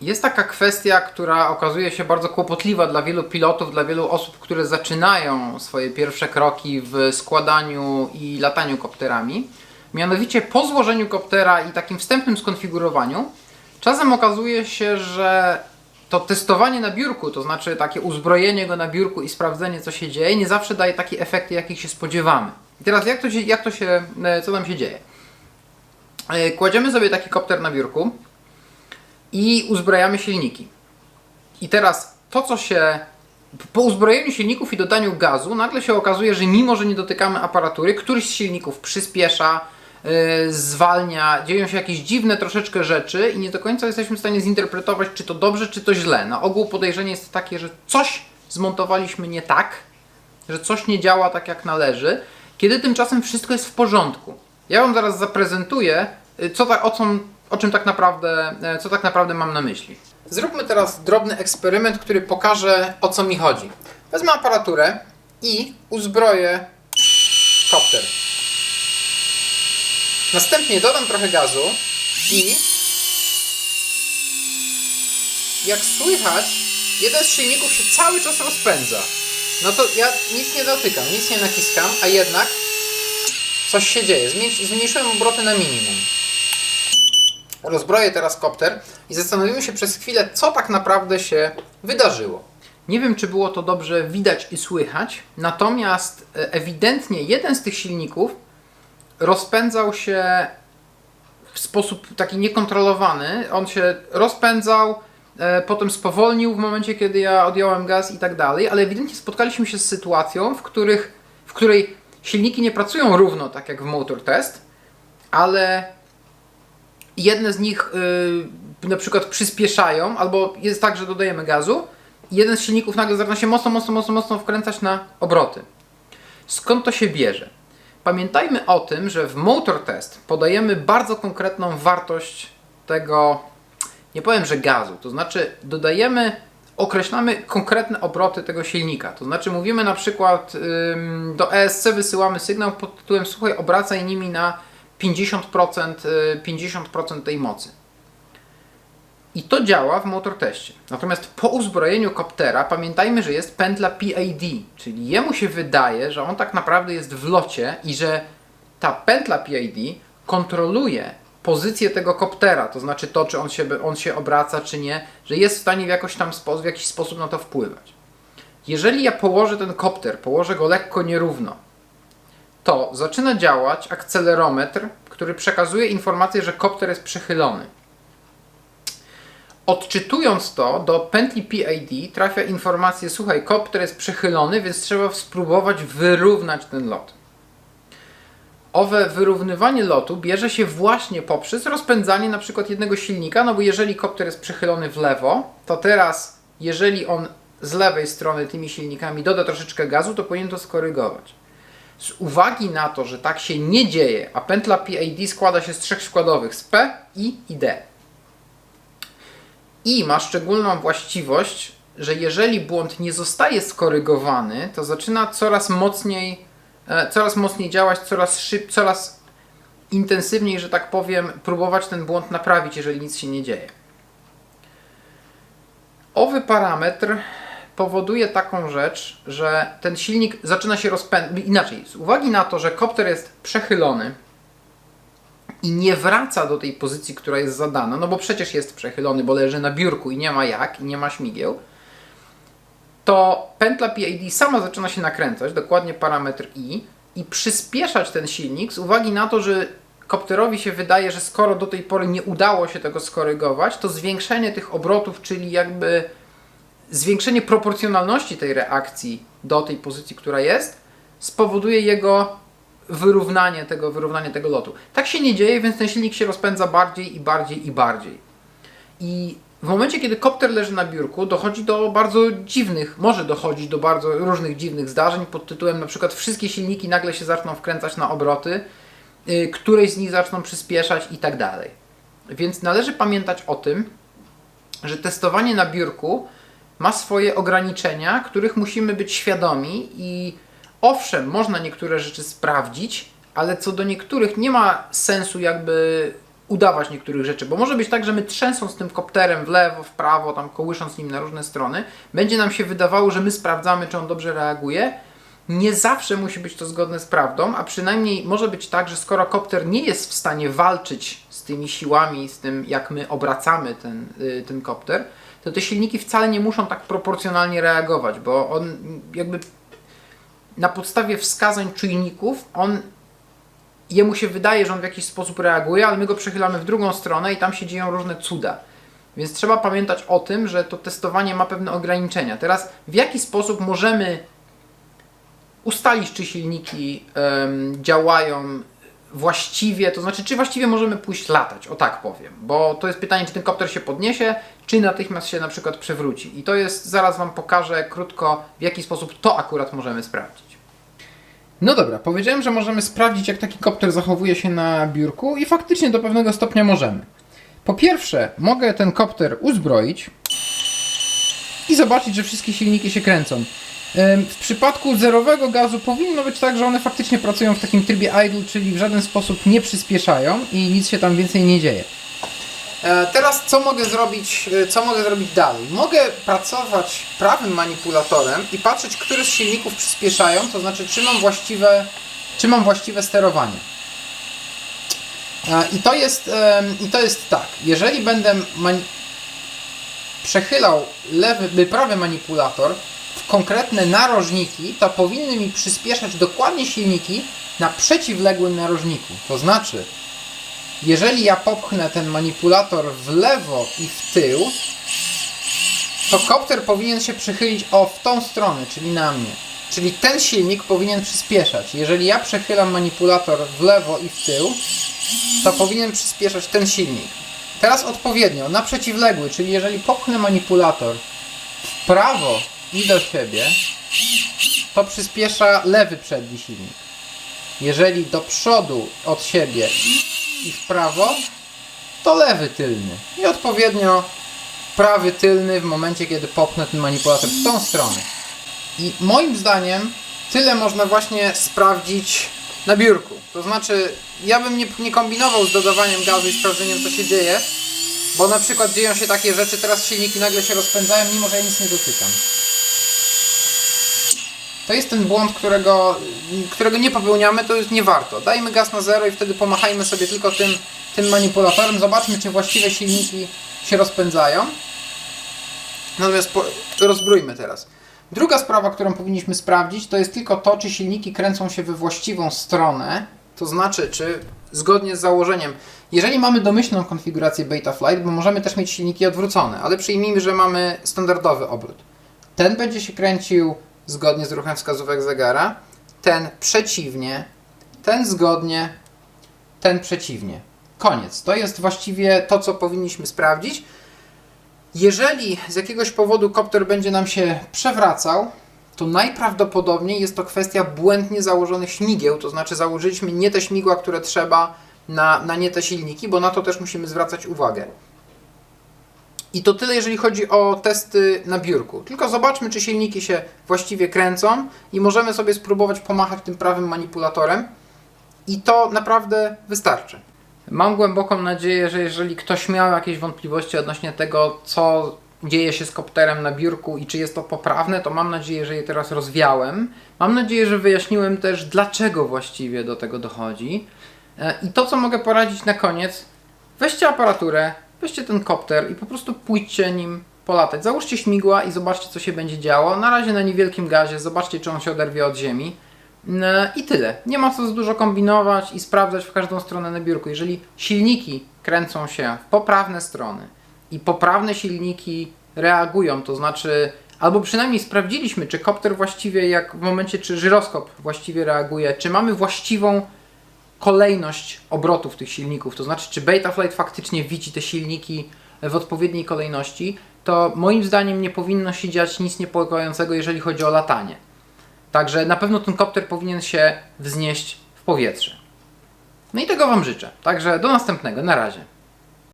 Jest taka kwestia, która okazuje się bardzo kłopotliwa dla wielu pilotów, dla wielu osób, które zaczynają swoje pierwsze kroki w składaniu i lataniu kopterami. Mianowicie po złożeniu koptera i takim wstępnym skonfigurowaniu, czasem okazuje się, że to testowanie na biurku, to znaczy takie uzbrojenie go na biurku i sprawdzenie, co się dzieje, nie zawsze daje takie efekty, jakich się spodziewamy. I teraz jak to się, jak to się e, co tam się dzieje? E, Kładziemy sobie taki kopter na biurku i uzbrajamy silniki. I teraz to, co się po uzbrojeniu silników i dodaniu gazu, nagle się okazuje, że mimo, że nie dotykamy aparatury, któryś z silników przyspiesza, yy, zwalnia, dzieją się jakieś dziwne troszeczkę rzeczy i nie do końca jesteśmy w stanie zinterpretować, czy to dobrze, czy to źle. Na ogół podejrzenie jest takie, że coś zmontowaliśmy nie tak, że coś nie działa tak jak należy, kiedy tymczasem wszystko jest w porządku. Ja Wam zaraz zaprezentuję, y, co ta, o, co, o czym tak naprawdę, e, co tak naprawdę mam na myśli. Zróbmy teraz drobny eksperyment, który pokaże o co mi chodzi. Wezmę aparaturę i uzbroję kopter. Następnie dodam trochę gazu i jak słychać, jeden z silników się cały czas rozpędza. No to ja nic nie dotykam, nic nie naciskam, a jednak coś się dzieje. Zmniejsz- Zmniejszyłem obroty na minimum. Rozbroję teraz kopter i zastanowimy się przez chwilę, co tak naprawdę się wydarzyło. Nie wiem, czy było to dobrze widać i słychać, natomiast e, ewidentnie jeden z tych silników rozpędzał się w sposób taki niekontrolowany. On się rozpędzał, e, potem spowolnił w momencie, kiedy ja odjąłem gaz i tak dalej, ale ewidentnie spotkaliśmy się z sytuacją, w, których, w której silniki nie pracują równo, tak jak w motor test, ale jedne z nich y, na przykład przyspieszają, albo jest tak, że dodajemy gazu jeden z silników nagle zaczyna się mocno, mocno, mocno, mocno wkręcać na obroty. Skąd to się bierze? Pamiętajmy o tym, że w motor test podajemy bardzo konkretną wartość tego, nie powiem, że gazu, to znaczy dodajemy, określamy konkretne obroty tego silnika. To znaczy mówimy na przykład do ESC wysyłamy sygnał pod tytułem słuchaj, obracaj nimi na 50%, y, 50% tej mocy. I to działa w motor teście. Natomiast po uzbrojeniu koptera pamiętajmy, że jest pętla PID, czyli jemu się wydaje, że on tak naprawdę jest w locie i że ta pętla PID kontroluje pozycję tego koptera, to znaczy to, czy on się, on się obraca, czy nie, że jest w stanie w, jakoś tam w jakiś sposób na to wpływać. Jeżeli ja położę ten kopter, położę go lekko nierówno, to zaczyna działać akcelerometr, który przekazuje informację, że kopter jest przechylony. Odczytując to, do pętli PID trafia informacja, słuchaj, kopter jest przechylony, więc trzeba spróbować wyrównać ten lot. Owe wyrównywanie lotu bierze się właśnie poprzez rozpędzanie na przykład jednego silnika, no bo jeżeli kopter jest przechylony w lewo, to teraz jeżeli on z lewej strony tymi silnikami doda troszeczkę gazu, to powinien to skorygować. Z uwagi na to, że tak się nie dzieje, a pętla PID składa się z trzech składowych, z P, I i D. I ma szczególną właściwość, że jeżeli błąd nie zostaje skorygowany, to zaczyna coraz mocniej, e, coraz mocniej działać, coraz szyb, coraz intensywniej, że tak powiem, próbować ten błąd naprawić, jeżeli nic się nie dzieje. Owy parametr powoduje taką rzecz, że ten silnik zaczyna się rozpędzać. Inaczej, z uwagi na to, że kopter jest przechylony i nie wraca do tej pozycji, która jest zadana, no bo przecież jest przechylony, bo leży na biurku i nie ma jak, i nie ma śmigieł, to pętla PID sama zaczyna się nakręcać, dokładnie parametr I, i przyspieszać ten silnik z uwagi na to, że kopterowi się wydaje, że skoro do tej pory nie udało się tego skorygować, to zwiększenie tych obrotów, czyli jakby zwiększenie proporcjonalności tej reakcji do tej pozycji, która jest, spowoduje jego wyrównanie tego, wyrównanie tego lotu. Tak się nie dzieje, więc ten silnik się rozpędza bardziej i bardziej i bardziej. I w momencie, kiedy kopter leży na biurku, dochodzi do bardzo dziwnych, może dochodzić do bardzo różnych dziwnych zdarzeń pod tytułem na przykład wszystkie silniki nagle się zaczną wkręcać na obroty, yy, któreś z nich zaczną przyspieszać i tak dalej. Więc należy pamiętać o tym, że testowanie na biurku ma swoje ograniczenia, których musimy być świadomi i owszem, można niektóre rzeczy sprawdzić, ale co do niektórych nie ma sensu jakby udawać niektórych rzeczy, bo może być tak, że my trzęsąc tym kopterem w lewo, w prawo, tam kołysząc nim na różne strony, będzie nam się wydawało, że my sprawdzamy, czy on dobrze reaguje. Nie zawsze musi być to zgodne z prawdą, a przynajmniej może być tak, że skoro kopter nie jest w stanie walczyć z tymi siłami, z tym jak my obracamy ten, y, ten kopter, to te silniki wcale nie muszą tak proporcjonalnie reagować, bo on jakby na podstawie wskazań czujników, on jemu się wydaje, że on w jakiś sposób reaguje, ale my go przechylamy w drugą stronę i tam się dzieją różne cuda. Więc trzeba pamiętać o tym, że to testowanie ma pewne ograniczenia. Teraz w jaki sposób możemy ustalić, czy silniki em, działają właściwie, to znaczy, czy właściwie możemy pójść latać, o tak powiem, bo to jest pytanie, czy ten kopter się podniesie, czy natychmiast się na przykład przewróci. I to jest, zaraz Wam pokażę krótko, w jaki sposób to akurat możemy sprawdzić. No dobra, powiedziałem, że możemy sprawdzić, jak taki kopter zachowuje się na biurku i faktycznie do pewnego stopnia możemy. Po pierwsze, mogę ten kopter uzbroić i zobaczyć, że wszystkie silniki się kręcą. W przypadku zerowego gazu powinno być tak, że one faktycznie pracują w takim trybie idle, czyli w żaden sposób nie przyspieszają i nic się tam więcej nie dzieje. E, Teraz co mogę zrobić, e, co mogę zrobić dalej? Mogę pracować prawym manipulatorem i patrzeć, które z silników przyspieszają, to znaczy czy mam właściwe, czy mam właściwe sterowanie. E, I to jest, i to jest tak, jeżeli będę mani- przechylał lewy, prawy manipulator konkretne narożniki, to powinny mi przyspieszać dokładnie silniki na przeciwległym narożniku. To znaczy, jeżeli ja popchnę ten manipulator w lewo i w tył, to kopter powinien się przychylić o w tą stronę, czyli na mnie. Czyli ten silnik powinien przyspieszać. Jeżeli ja przechylam manipulator w lewo i w tył, to powinien przyspieszać ten silnik. Teraz odpowiednio, na przeciwległy, czyli jeżeli popchnę manipulator w prawo i do siebie, to przyspiesza lewy przedni silnik. Jeżeli do przodu od siebie i w prawo, to lewy tylny. I odpowiednio prawy tylny w momencie, kiedy popchnę ten manipulator w tą stronę. I moim zdaniem tyle można właśnie sprawdzić na biurku. To znaczy, ja bym nie, nie kombinował z dodawaniem gazu i sprawdzeniem, co się dzieje, bo na przykład dzieją się takie rzeczy, teraz silniki nagle się rozpędzają, mimo że ja nic nie dotykam. To jest ten błąd, którego, którego nie popełniamy, to już nie warto. Dajmy gaz na zero i wtedy pomachajmy sobie tylko tym, tym manipulatorem. Zobaczmy, czy właściwe silniki się rozpędzają. Natomiast po, rozbrójmy teraz. Druga sprawa, którą powinniśmy sprawdzić, to jest tylko to, czy silniki kręcą się we właściwą stronę. To znaczy, czy zgodnie z założeniem, jeżeli mamy domyślną konfigurację Betaflight, bo możemy też mieć silniki odwrócone, ale przyjmijmy, że mamy standardowy obrót. Ten będzie się kręcił zgodnie z ruchem wskazówek zegara, ten przeciwnie, ten zgodnie, ten przeciwnie. Koniec. To jest właściwie to, co powinniśmy sprawdzić. Jeżeli z jakiegoś powodu kopter będzie nam się przewracał, to najprawdopodobniej jest to kwestia błędnie założonych śmigieł, to znaczy założyliśmy nie te śmigła, które trzeba na, na nie te silniki, bo na to też musimy zwracać uwagę. I to tyle, jeżeli chodzi o testy na biurku. Tylko zobaczmy, czy silniki się właściwie kręcą i możemy sobie spróbować pomachać tym prawym manipulatorem. I to naprawdę wystarczy. Mam głęboką nadzieję, że jeżeli ktoś miał jakieś wątpliwości odnośnie tego, co dzieje się z kopterem na biurku i czy jest to poprawne, to mam nadzieję, że je teraz rozwiałem. Mam nadzieję, że wyjaśniłem też, dlaczego właściwie do tego dochodzi. E, I to, co mogę poradzić na koniec, weźcie aparaturę, weźcie ten kopter i po prostu pójdźcie nim polatać. Załóżcie śmigła i zobaczcie, co się będzie działo. Na razie na niewielkim gazie, zobaczcie, czy on się oderwie od ziemi. E, I tyle. Nie ma co za dużo kombinować i sprawdzać w każdą stronę na biurku. Jeżeli silniki kręcą się w poprawne strony i poprawne silniki reagują, to znaczy, albo przynajmniej sprawdziliśmy, czy kopter właściwie, jak w momencie, czy żyroskop właściwie reaguje, czy mamy właściwą kolejność obrotów tych silników, to znaczy, czy Betaflight faktycznie widzi te silniki w odpowiedniej kolejności, to moim zdaniem nie powinno się dziać nic niepokojącego, jeżeli chodzi o latanie. Także na pewno ten kopter powinien się wznieść w powietrze. No i tego Wam życzę. Także do następnego. Na razie.